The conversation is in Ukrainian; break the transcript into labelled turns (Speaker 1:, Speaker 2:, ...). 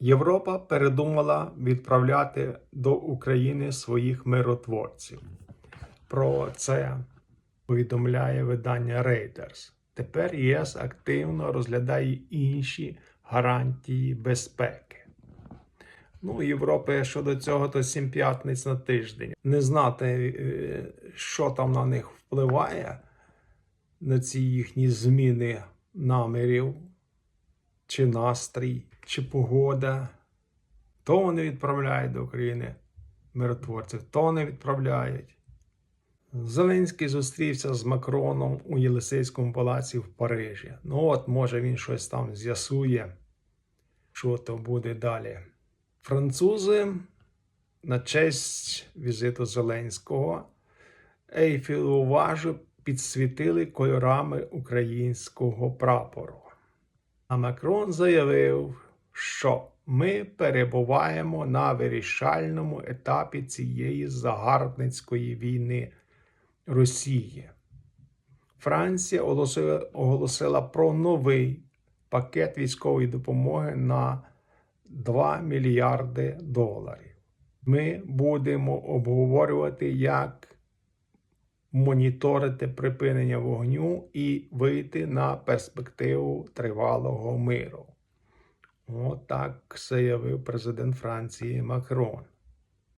Speaker 1: Європа передумала відправляти до України своїх миротворців. Про це повідомляє видання Reuters. Тепер ЄС активно розглядає інші гарантії безпеки. Ну, Європи щодо цього то сім п'ятниць на тиждень. Не знати, е, що там на них впливає, на ці їхні зміни намірів, чи настрій, чи погода. То вони відправляють до України миротворців, то не відправляють. Зеленський зустрівся з Макроном у Єлисейському палаці в Парижі. Ну от, може, він щось там з'ясує, що то буде далі. Французи на честь візиту Зеленського Ейфелеву вежу підсвітили кольорами українського прапору. А Макрон заявив, що ми перебуваємо на вирішальному етапі цієї загарбницької війни Росії. Франція оголосила, про новий пакет військової допомоги на 2 мільярди доларів. Ми будемо обговорювати, як моніторити припинення вогню і вийти на перспективу тривалого миру. Отак заявив президент Франції Макрон.